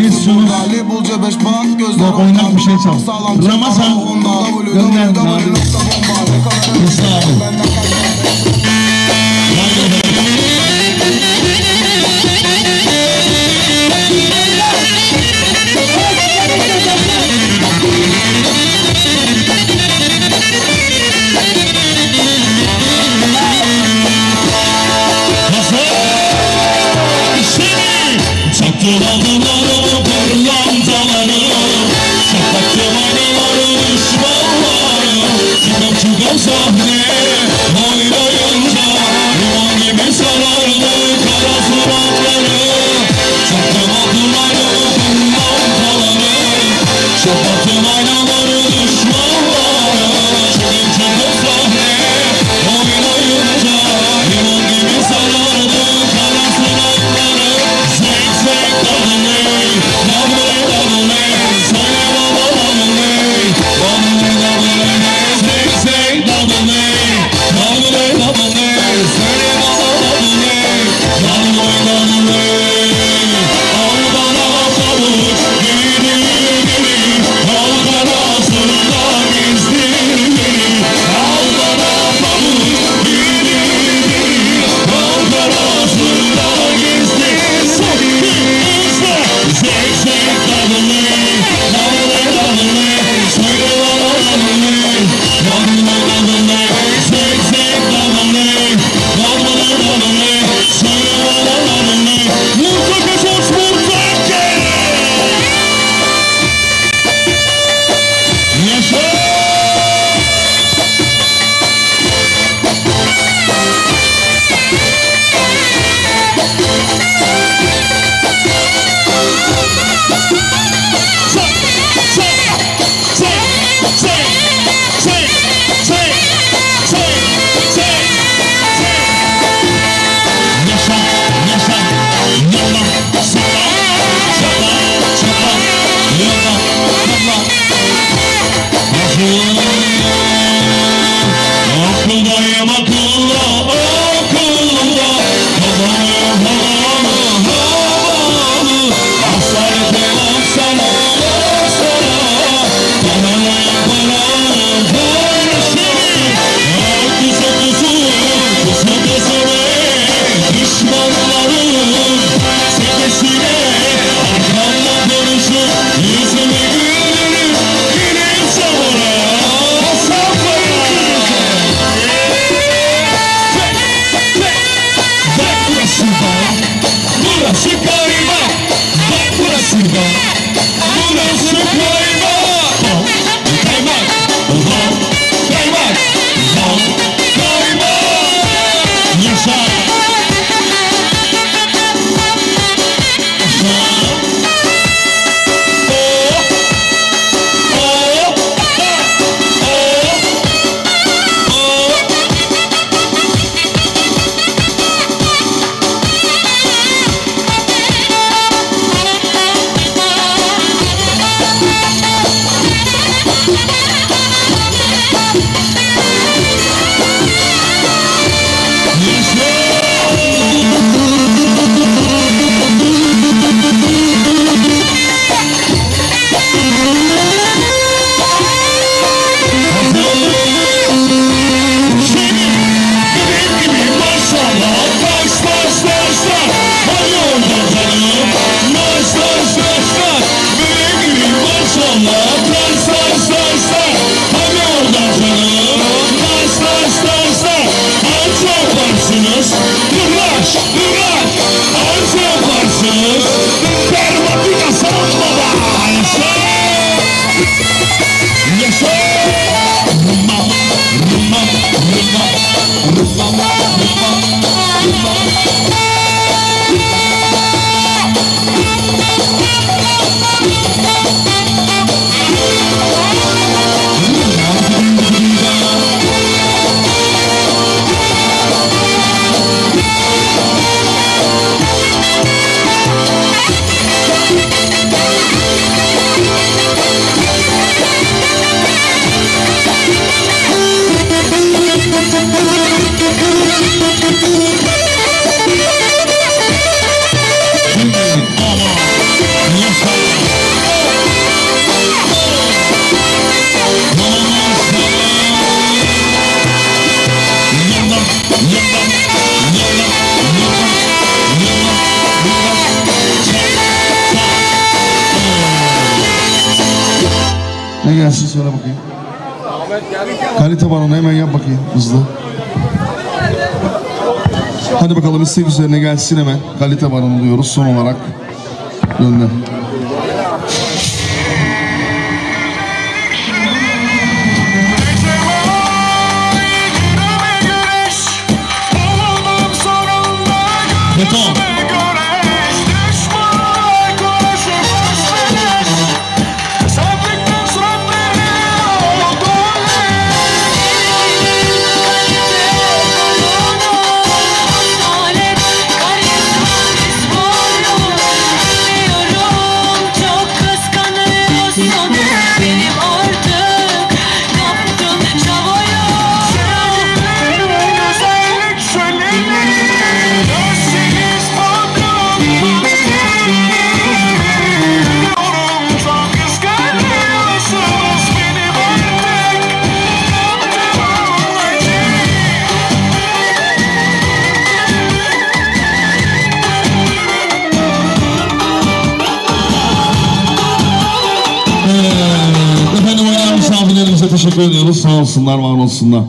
Mesut Ali Bulca 5 bank gözler Bak oynak bir şey çal Ramazan Gönder abi. Mesut abi 샤 Gelsin söyle bakayım. Kalite balonu hemen yap bakayım hızlı. Hadi bakalım istek üzerine gelsin hemen. Kalite balonu diyoruz son olarak. Gönder. Beton. Teşekkür ediyoruz. Sağ olsunlar, var olsunlar.